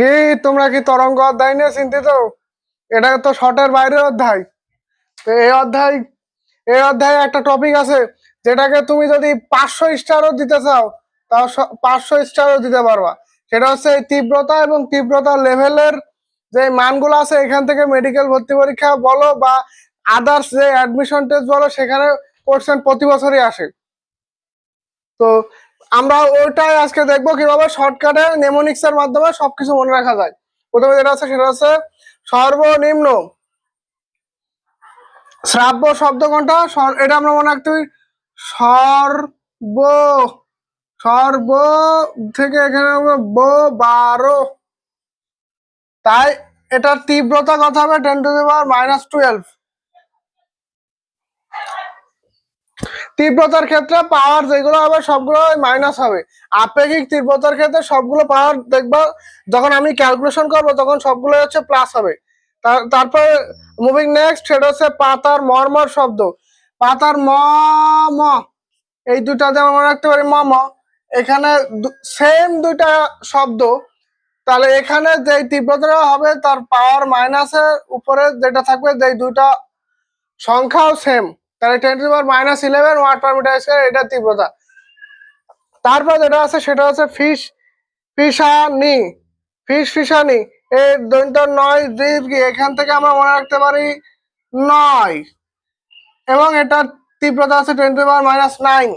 কি, তোমরা কি তরঙ্গ অধ্যায় নিয়ে চিন্তিত? এটা তো শর্টের বাইরের অধ্যায়। তো এই অধ্যায়, এই অধ্যায়ে একটা টপিক আছে, যেটাকে তুমি যদি পাঁচশো স্টারও দিতে চাও, তাও পাঁচশো স্টারও দিতে পারবা। সেটা হচ্ছে এই তীব্রতা এবং তীব্রতা লেভেলের যে মানগুলো আছে, এখান থেকে মেডিকেল ভর্তি পরীক্ষা বলো বা আদার্স যে অ্যাডমিশন টেস্ট বলো, সেখানে কোশ্চেন প্রতি বছরই আসে। তো আমরা ওইটাই আজকে দেখব কীভাবে শর্টকাটে নেমোনিক্স এর মাধ্যমে সবকিছু মনে রাখা যায়। প্রথমে যেটা আছে সেটা হচ্ছে সর্বনিম্ন শ্রাব্য শব্দ কোনটা? এটা আমরা মনে রাখতে সর্ব সর্ব থেকে এখানে ব বারো। তাই এটার তীব্রতা কথা হবে? Ten to the power minus twelve তীব্রতার ক্ষেত্রে পাওয়ার যেগুলো হবে সবগুলো মাইনাস হবে। আপেক্ষিক তীব্রতার ক্ষেত্রে সবগুলো পাওয়ার দেখবা, যখন আমি ক্যালকুলেশন করব তখন সবগুলো হচ্ছে প্লাস হবে। তার- তারপরে মুভিং নেক্সট সেটা হচ্ছে পাতার মর্মর শব্দ। পাতার ম ম, এই দুটা যেমন মনে রাখতে পারি ম ম। এখানে সেম দুইটা শব্দ। তাহলে এখানে যে তীব্রতা হবে তার পাওয়ার মাইনাসের উপরে যেটা থাকবে যে দুইটা সংখ্যাও সেম তাহলে ten to power minus eleven watt per metre square এটা তীব্রতা। তারপর যেটা আছে, সেটা হচ্ছে ফিশ ফিশানি ফিশ ফিশানি এই দৈন্ত নয় দ্বীপ এখান থেকে আমরা মনে রাখতে পারি নয়। এবং এটার তীব্রতা আছে ten to power minus nine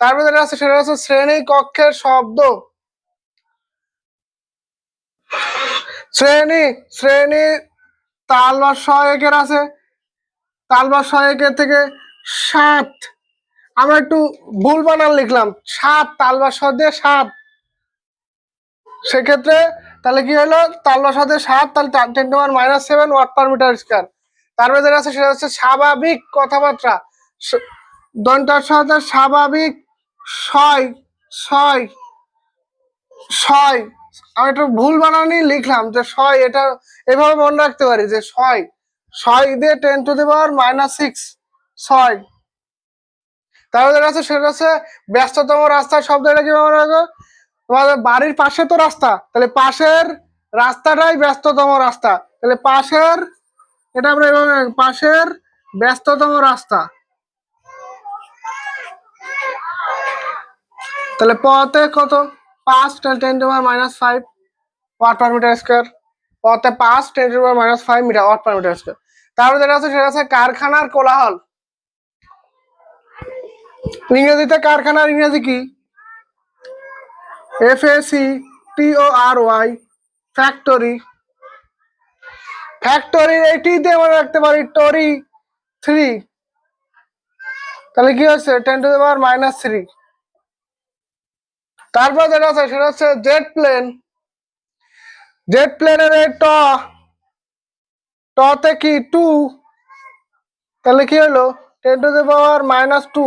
তারপর যেটা আছে, সেটা হচ্ছে শ্রেণি কক্ষের শব্দ। শ্রেণি শ্রেণি তাল বা সহায়কের আছে। তাল বা সহায়কের থেকে সাত, আমরা একটু ভুল বানান লিখলাম। সাত তাল বা স সাত। সেক্ষেত্রে তাহলে কি হলো? তাল বা স সাত, তাহলে ten to power minus seven watt per metre square তারপরে যেটা আছে সেটা হচ্ছে স্বাভাবিক কথাবার্তা। দন্তার সাথে স্বাভাবিক ছয় ছয় ছয়। আমি একটু ভুল বানানি লিখলাম যে ছয়, এটা এভাবে মনে রাখতে পারি যে ছয়। ছয় দিয়ে ten to the power minus six ছয়। তারপরে যেটা আছে সেটা হচ্ছে ব্যস্ততম রাস্তার শব্দটা কি মনে রাখো তোমাদের বাড়ির পাশে তো রাস্তা, তাহলে পাশের রাস্তাটাই ব্যস্ততম রাস্তা। তাহলে পাশের, এটা আমরা পাশের ব্যস্ততম রাস্তা। তাহলে পথে কত? পাঁচ ten to minus five watt per metre square পথে পাঁচ ten to minus five metre watt per metre square তারপরে যেটা আছে, সেটা আছে কারখানার কোলাহল। ইংরেজিতে কারখানার ইংরেজি কি? F A C T O R Y factory ফ্যাক্টরির এইটি দিয়ে মনে রাখতে পারি টরি থ্রি তাহলে কি হচ্ছে ten to power minus three তারপর যেটা আছে, সেটা হচ্ছে জেট প্লেন জেট প্লেনের ট টতে কি টু তাহলে কি হলো? Ten to the power minus two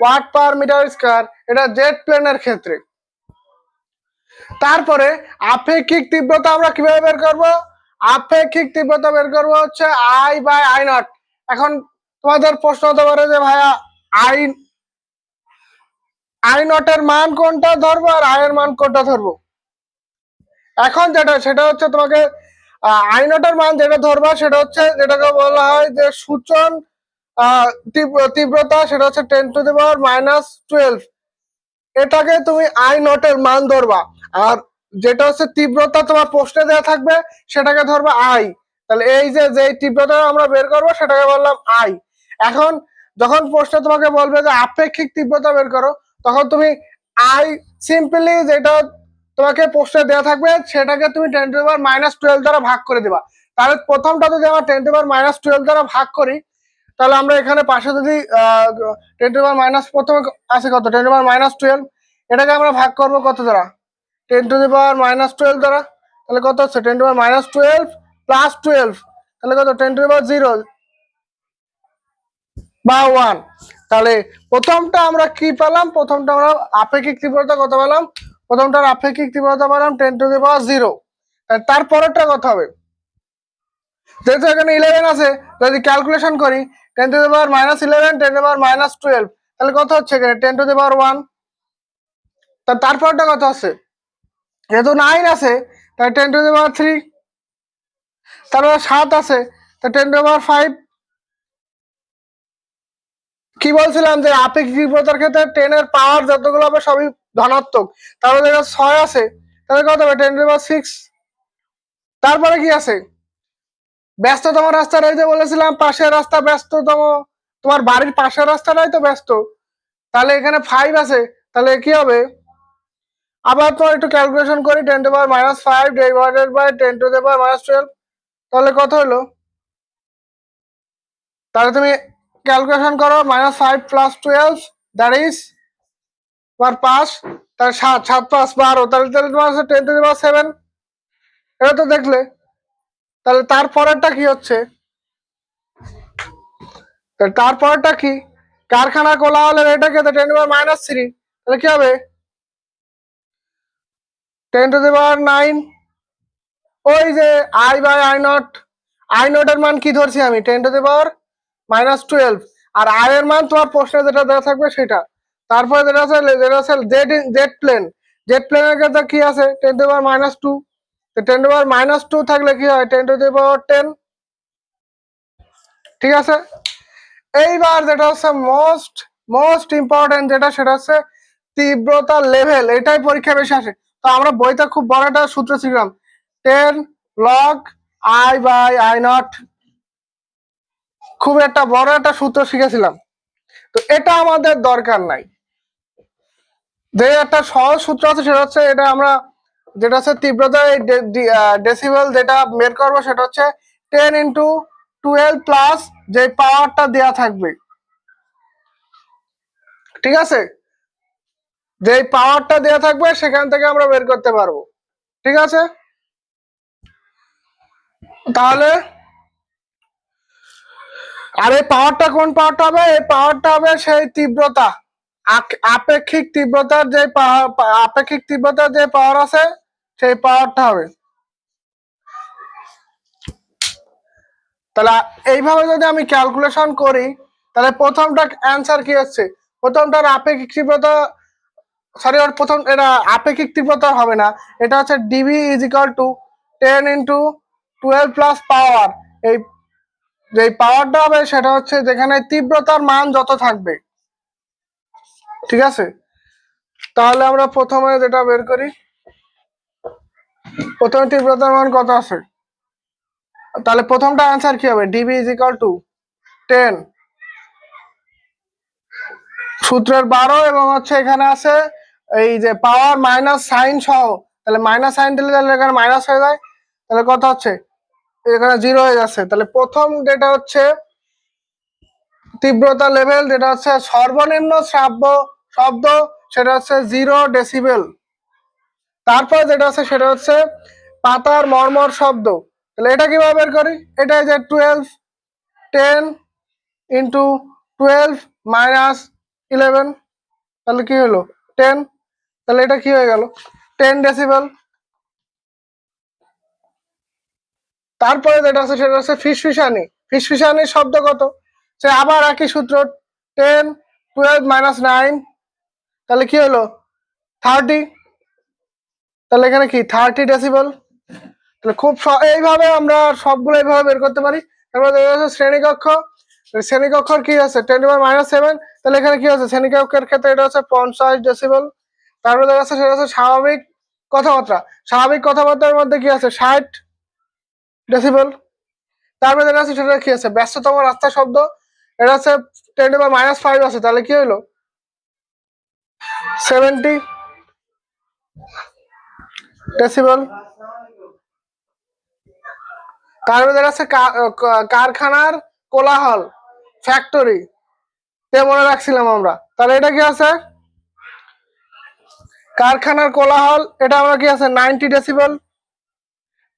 watt per metre square এটা জেট প্লেনের ক্ষেত্রে। তারপরে আপেক্ষিক তীব্রতা আমরা কীভাবে বের করব? আপেক্ষিক তীব্রতা বের করব হচ্ছে আই বাই আই নট এখন তোমাদের প্রশ্ন হতে পারে যে ভাইয়া আই আই নটের মান কোনটা ধরবো আর আয়ের মান কোনটা ধরবো? এখন যেটা, সেটা হচ্ছে তোমাকে আই নটের মান যেটা ধরবা, সেটা হচ্ছে যেটাকে বলা হয় যে সূচন তীব্রতা, সেটা হচ্ছে ten to the power minus twelve এটাকে তুমি আই নটের মান ধরবা। আর যেটা হচ্ছে তীব্রতা তোমার পোস্টে দেওয়া থাকবে, সেটাকে ধরবা আই। তাহলে এই যে যে তীব্রতা আমরা বের করব, সেটাকে বললাম আই। এখন যখন পোস্টে তোমাকে বলবে যে আপেক্ষিক তীব্রতা বের করো, তখন তুমি আই সিম্পলি যেটা তোমাকে পোস্টে দেওয়া থাকবে, সেটাকে তুমি ten to power minus twelve দ্বারা ভাগ করে দিবা। তাহলে প্রথমটা যদি আমরা ten to power minus twelve দ্বারা ভাগ করি, তাহলে আমরা এখানে পাশে যদি টেন টু পাওয়ার মাইনাস প্রথমে আছে কত? Ten to power minus twelve এটাকে আমরা ভাগ করব কত দ্বারা? Ten to the power minus twelve দ্বারা, তাহলে কত হচ্ছে? Ten to power minus twelve plus twelve তাহলে কত? টেন টু পাওয়ার জিরো বা ওয়ান তাহলে প্রথমটা আমরা কি পেলাম? প্রথমটা আমরা আপেক্ষিক তীব্রতা কত পেলাম? প্রথমটার আপেক্ষিক তীব্রতা পেলাম ten to the power zero তারপরেরটা কথা হবে? যেহেতু এখানে ইলেভেন আছে, যদি ক্যালকুলেশন করি ten to the power minus eleven ten to power minus twelve তাহলে কত হচ্ছে এখানে? Ten to the power one তারপরটা কত আছে? যেহেতু নাইন আছে তাই ten to the power three তারপরে সাত আছে, তা টেন টু পাওয়ার ফাইভ কি বলছিলাম যে আপেক্ষিক তীব্রতার ক্ষেত্রে টেনের পাওয়ার যতগুলো হবে সবই ধনাত্মক। তারপরে দেখা ছয় আছে। তাহলে কত হবে? টেন পাওয়ার সিক্স তারপরে কি আছে? ব্যস্ততম রাস্তার এই যে বলেছিলাম, পাশের রাস্তা ব্যস্ততম। তোমার বাড়ির পাশের রাস্তাটাই তো ব্যস্ত। তাহলে এখানে ফাইভ আছে। তাহলে কি হবে? আবার তোমার একটু ক্যালকুলেশন করি ten to power minus five divided by ten to power minus twelve তাহলে কত হলো? তাহলে তুমি ক্যালকুলেশন করো minus five plus twelve that is তোমার পাঁচ তাহলে সাত সাত পাঁচ বারো, তাহলে তাহলে তোমার আছে টেন টু পাওয়ার সেভেন এটা তো দেখলে। তাহলে তারপরেরটা কি হচ্ছে? তারপরেরটা কি? কারখানা খোলা হলে এটা কি টেন টু মাইনাস থ্রি তাহলে কি হবে? Ten to the power nine ওই যে I by I naught I নটের মান কি ধরছি আমি? Ten to the power minus twelve R I এর মান তোমার প্রশ্নে যেটা দেওয়া থাকবে সেটা। তারপরে যেটা আছে যেটা আছে জেড জেড প্লেন জেড প্লেনের ক্ষেত্রে কি আছে? Ten to power minus two ten to power minus two থাকলে কি হয়? Ten to the power ten ঠিক আছে? এইবার যেটা হচ্ছে মোস্ট মোস্ট ইম্পর্টেন্ট যেটা, সেটা হচ্ছে তীব্রতা লেভেল এটাই পরীক্ষা বেশি আসে। তো আমরা বইতে খুব বড় একটা সূত্র শিখলাম। Ten log I by I naught খুব একটা বড় একটা সূত্র শিখেছিলাম। তো এটা আমাদের দরকার নাই। যে একটা সহজ সূত্র আছে, সেটা হচ্ছে এটা আমরা, যেটা হচ্ছে তীব্রতা ডেসিবেল যেটা বের করব, সেটা হচ্ছে টেন ইন্টু টুয়েলভ প্লাস যে পাওয়ারটা দেয়া থাকবে। ঠিক আছে? যে পাওয়ারটা দেয়া থাকবে, সেখান থেকে আমরা বের করতে পারব। ঠিক আছে? তাহলে আর এই পাওয়ারটা কোন পাওয়ারটা হবে? এই পাওয়ারটা হবে সেই তীব্রতা। আপেক্ষিক তীব্রতার যে পাওয়ার আপেক্ষিক তীব্রতার যে পাওয়ার আছে, সেই পাওয়ারটা হবে। তাহলে এইভাবে যদি আমি ক্যালকুলেশন করি, তাহলে প্রথমটা অ্যান্সার কি হচ্ছে? প্রথমটার আপেক্ষিক তীব্রতা সরি ওর প্রথম, এটা আপেক্ষিক তীব্রতা হবে না। এটা হচ্ছে dB is equal to ten into twelve plus power এই, যে পাওয়ারটা হবে, সেটা হচ্ছে যেখানে তীব্রতার মান যত থাকবে। ঠিক আছে? তাহলে আমরা প্রথমে যেটা বের করি, প্রথমে তীব্রতার মান কত আছে? তাহলে প্রথমটা অ্যান্সার কি হবে? DB is equal to ten সূত্রের বারো এবং হচ্ছে এখানে আছে এই যে পাওয়ার মাইনাস সাইন সহ। তাহলে মাইনাস সাইন দিলে তাহলে এখানে মাইনাস হয়ে যায়। তাহলে কত হচ্ছে? এখানে জিরো হয়ে যাচ্ছে। তাহলে প্রথম যেটা হচ্ছে তীব্রতা লেভেল যেটা হচ্ছে সর্বনিম্ন শ্রাব্য শব্দ, সেটা হচ্ছে জিরো ডেসিবেল তারপর যেটা আছে সেটা হচ্ছে পাতার মর্মর শব্দ। তাহলে এটা কীভাবে বের করি? এটা যে twelve ten into twelve minus eleven তাহলে কি হলো? টেন তাহলে এটা কি হয়ে গেল? টেন ডেসিবেল তারপরে যেটা আছে সেটা হচ্ছে ফিসফিসানি। ফিসফিসানির শব্দ কত? সে আবার একই সূত্র টেন টুয়েলভ মাইনাস নাইন তাহলে কি হলো? থার্টি তাহলে এখানে কি? থার্টি ডেসিবল তাহলে খুব এইভাবে আমরা সবগুলো এইভাবে বের করতে পারি। তারপর শ্রেণীকক্ষ শ্রেণীকক্ষর কি আছে? টোয়েন্টি ওয়ান মাইনাস সেভেন তাহলে এখানে কি আছে? শ্রেণীকক্ষের ক্ষেত্রে এটা হচ্ছে পঞ্চাশ ডেসিবল তারপরে দেখা যাচ্ছে সেটা হচ্ছে স্বাভাবিক কথাবার্তা। স্বাভাবিক কথাবার্তার মধ্যে কি আছে? ষাট ডেসিবল তারপরে দেখা যাচ্ছে সেটা কি আছে? ব্যস্ততম রাস্তা শব্দ। এটা হচ্ছে টোয়েন্টি ওয়ান মাইনাস ফাইভ আছে, তাহলে কি হলো সেভেন্টি ডেসিবল তারপরে দেখা কা- কারখানার কোলাহল ফ্যাক্টরি তে মনে রাখছিলাম আমরা। তাহলে এটা কি আছে? কারখানার কোলাহল, এটা আমরা কি আছে? নাইনটি ডেসিবল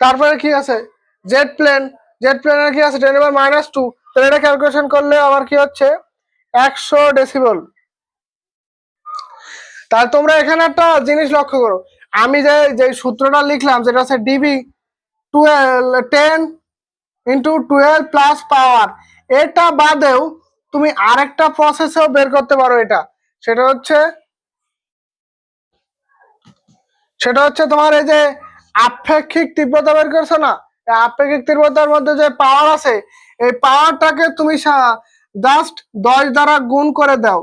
তারপরে কি আছে? জেট প্লেন জেট প্লেনের কি আছে? টেন মাইনাস টু তাহলে এটা ক্যালকুলেশন করলে আমার কি হচ্ছে? একশো ডেসিবল তাহলে তোমরা এখানে একটা জিনিস লক্ষ্য করো। আমি যে যে সূত্রটা লিখলাম, যেটা হচ্ছে dB twelve ten into twelve plus power এটা বাদেও তুমি আরেকটা প্রসেসেও বের করতে পারো এটা। সেটা হচ্ছে সেটা হচ্ছে তোমার এই যে, আপেক্ষিক তীব্রতা বের করছ না? আপেক্ষিক তীব্রতার মধ্যে যে পাওয়ার আছে এই পাওয়ারটাকে তুমি জাস্ট দশ দ্বারা গুণ করে দাও।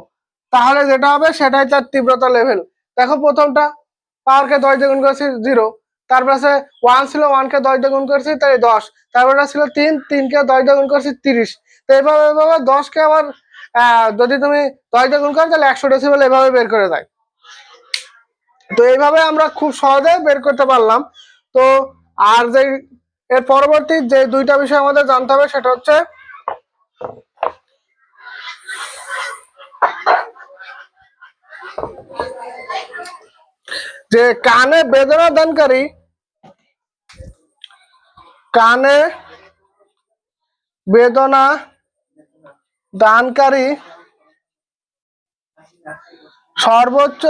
তাহলে যেটা হবে সেটাই তার তীব্রতা লেভেল দেখো প্রথমটা পাওয়ারকে দশ দিয়ে গুণ করেছি জিরো তারপরে আছে ওয়ান ছিল ওয়ানকে দশ দিয়ে গুণ করেছি তাই দশ, তারপরে ছিল তিন, তিনকে দশ দিয়ে গুণ করেছি তিরিশ। তো এইভাবে এভাবে দশকে আবার যদি তুমি দশ দিয়ে গুণ করো, তাহলে একশো ডেসিবেল এভাবে বের করে দেয়। তো এইভাবে আমরা খুব সহজে বের করতে পারলাম। তো আর যে এর পরবর্তী যে দুইটা বিষয় আমাদের জানতে হবে, সেটা হচ্ছে যে কানে বেদনা দানকারী, কানে বেদনা দানকারী সর্বোচ্চ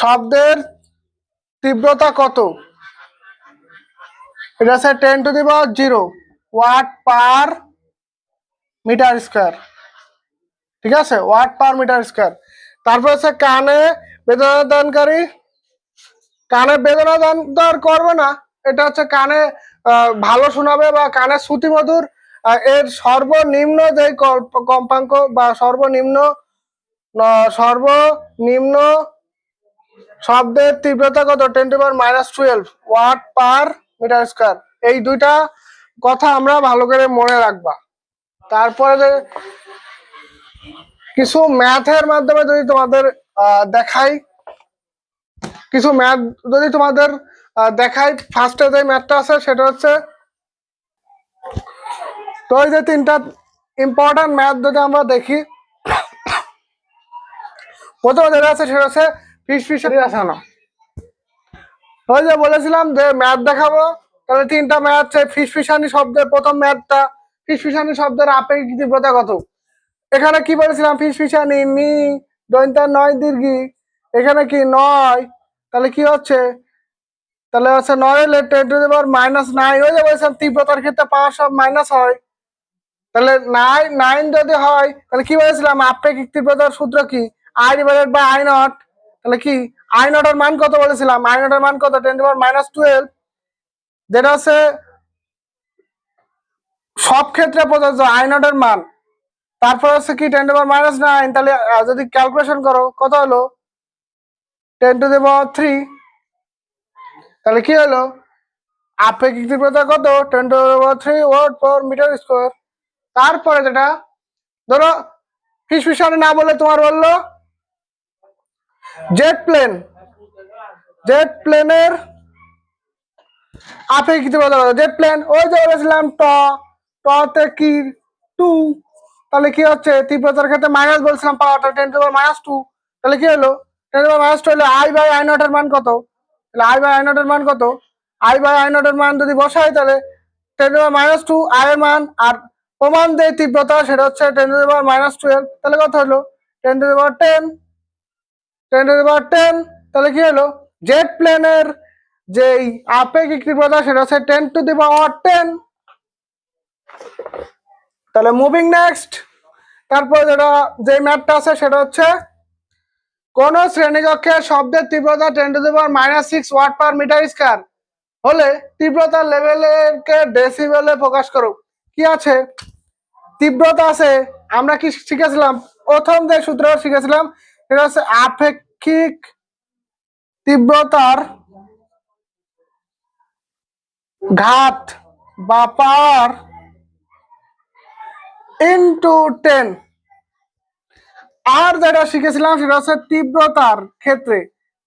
শব্দের তীব্রতা কত? এটা হচ্ছে ten to the power zero watt per metre square ঠিক আছে? ওয়াট পার মিটার স্কোয়ার তারপর হচ্ছে কানে বেদনা দানকারী কানে বেদনা দান তো করবে না। এটা হচ্ছে কানে ভালো শোনাবে বা কানে শ্রুতি মধুর আহ, এর সর্বনিম্ন যে কম্পাঙ্ক বা সর্বনিম্ন সর্বনিম্ন শব্দের তীব্রতা কত? Ten to power minus twelve watt per metre square. এই দুইটা কথা আমরা ভালো করে মনে রাখবা। তারপরে কিছু ম্যাথের মাধ্যমে যদি তোমাদের দেখাই, কিছু ম্যাথ যদি তোমাদের দেখাই ফার্স্টে যে ম্যাথটা আছে সেটা হচ্ছে, তো এই যে তিনটা ইম্পর্টেন্ট ম্যাথ যদি আমরা দেখি, প্রথমে যেটা আছে সেটা হচ্ছে ফিস ফিশারি। আসানো ওই যে বলেছিলাম যে ম্যাথ দেখাবো, তাহলে তিনটা ম্যাথ ফিস ফিসানি শব্দের প্রথম ম্যাথটা, ফিস ফিসানি শব্দের আপেক্ষিক তীব্রতা কত? এখানে কি বলেছিলাম? ফিস ফিসানি নি দৈন্তার নয় দীর্ঘি। এখানে কি নয়? তাহলে কি হচ্ছে? তাহলে হচ্ছে নয় ten to power minus nine ওই যে বলেছিলাম, তীব্রতার ক্ষেত্রে পাওয়ার সব মাইনাস হয়। তাহলে নাইন নাইন যদি হয়, তাহলে কি বলেছিলাম? আপেক্ষিক তীব্রতার সূত্র কি? I divided by I naught তাহলে কি? আই নটের মান কত বলেছিলাম? নটের মান কত? টেন পাওয়ার মাইনাস টুয়েলভ যেটা হচ্ছে, সব ক্ষেত্রে প্রযোজ্য নটের মান। তারপর হচ্ছে কি ten to power minus nine তাহলে যদি ক্যালকুলেশন করো, কত হলো? Ten to the power three তাহলে কি হলো? আপেক্ষিক তীব্রতা কত? Ten to the power three watt per metre square তারপরে যেটা, ধরো ফিস না বলে তোমার বলল জেট প্লেন। জেট প্লেনের তীব্রতা কত জেট প্লেন, ওই যে বলেছিলাম ট টতে কি, টু, তাহলে কি হচ্ছে? তীব্রতার ক্ষেত্রে মাইনাস বলছিলাম পাওয়ারটা টেন টু মাইনাস টু তাহলে কি হলো? টেন টু মাইনাস টু হলে আই বাই আই নটের মান কত? তাহলে আই বাই আই নটের মান কত? আই বাই আই নটের মান যদি বসাই, তাহলে ten to minus two I এর মান, আর প্রমাণ যে তীব্রতা, সেটা হচ্ছে টেন টু মাইনাস টুয়েলভ তাহলে কত হলো? Ten to power ten ten to the power ten তাহলে কি হলো? জেট প্লেনের যেই আপেক্ষিক তীব্রতা সেটা হচ্ছে ten to the power ten তাহলে মুভিং নেক্সট তারপর যেটা যে ম্যাথটা আছে, সেটা হচ্ছে কোন শ্রেণীকক্ষের শব্দের তীব্রতা ten to the power minus six watt per metre square হলে তীব্রতার লেভেলকে ডেসিবেলে প্রকাশ করো কি আছে? তীব্রতা আছে, আমরা কি শিখেছিলাম? প্রথম যে সূত্র শিখেছিলাম সেটা হচ্ছে আপেক্ষিক তীব্রতার ঘাত বা পাওয়ার ইন্টু টেন আর যেটা শিখেছিলাম সেটা হচ্ছে তীব্রতার ক্ষেত্রে।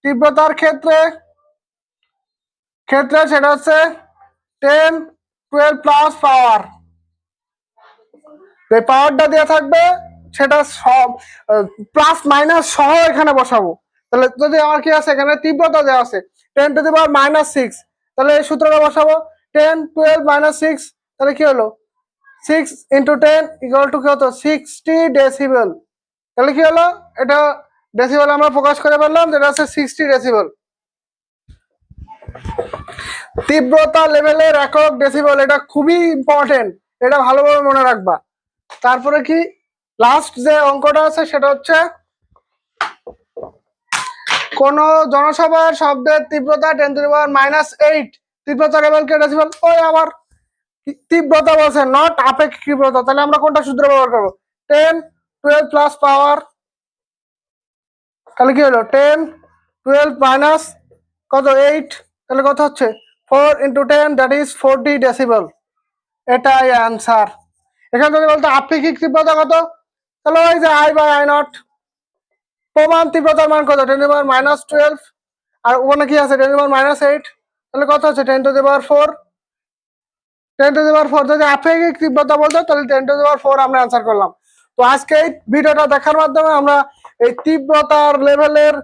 তীব্রতার ক্ষেত্রে ক্ষেত্রে সেটা হচ্ছে টেন টুয়েলভ প্লাস পাওয়ার যে পাওয়ারটা দেওয়া থাকবে সেটা সব প্লাস মাইনাস সহ এখানে বসাবো। তাহলে যদি আমার কি আছে এখানে? তীব্রতা দেওয়া আছে ten to the power minus six তাহলে এই সূত্রটা বসাবো। টেন টুয়েলভ মাইনাস সিক্স তাহলে কি হলো? Six into ten equal to কি হতো? সিক্সটি ডেসিবেল তাহলে কি হলো? এটা ডেসিবেল আমরা প্রকাশ করে পারলাম যেটা হচ্ছে সিক্সটি ডেসিবেল তীব্রতা লেভেলের একক ডেসিবেল এটা খুবই ইম্পর্টেন্ট এটা ভালোভাবে মনে রাখবা। তারপরে কি? লাস্ট যে অঙ্কটা আছে সেটা হচ্ছে, কোন জনসভার শব্দের তীব্রতা ten to power minus eight তীব্রতা লেভেলকে ডেসিবেল ওই আবার তীব্রতা বলছে নট আপেক্ষিক তীব্রতা। তাহলে আমরা কোনটা সূত্র ব্যবহার করব? টেন টুয়েলভ প্লাস পাওয়ার তাহলে কি হলো? টেন টুয়েলভ মাইনাস কত? এইট তাহলে কত হচ্ছে? Four into ten that is forty decibel এটাই অ্যান্সার এখানে যদি বলতো আপেক্ষিক তীব্রতা কত? তাহলে ওই যে আই বাই আই নট, প্রমাণ তীব্রতার মান কত? টেন পাওয়ার মাইনাস টুয়েলভ আর ওখানে কি আছে? টেন পাওয়ার মাইনাস এইট তাহলে কত হচ্ছে? Ten to the power four ten to the power four যদি আপেক্ষিক তীব্রতা বলতো, তাহলে ten to the power four আমরা অ্যান্সার করলাম। তো আজকে এই ভিডিওটা দেখার মাধ্যমে আমরা এই তীব্রতার লেভেলের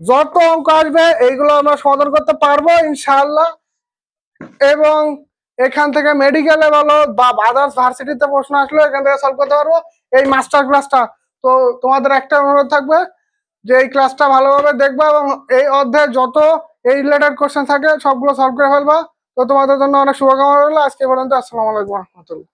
যত অঙ্ক আসবে, এইগুলো আমরা সমাধান করতে পারব, ইনশাআল্লাহ। এবং এখান থেকে মেডিকেলে বলো বা আদার্স ভার্সিটিতে প্রশ্ন আসলে এখান থেকে সলভ করতে পারব। এই মাস্টার ক্লাসটা তো তোমাদের একটা অনুরোধ থাকবে যে এই ক্লাসটা ভালোভাবে দেখবা এবং এই অধ্যায়ে যত এই রিলেটেড কোশ্চেন থাকে সবগুলো সলভ করে ফেলবা। তো তোমাদের জন্য অনেক শুভকামনা রইল। আজকে পর্যন্ত। আসসালামু আলাইকুম রহমতুল্লাহ।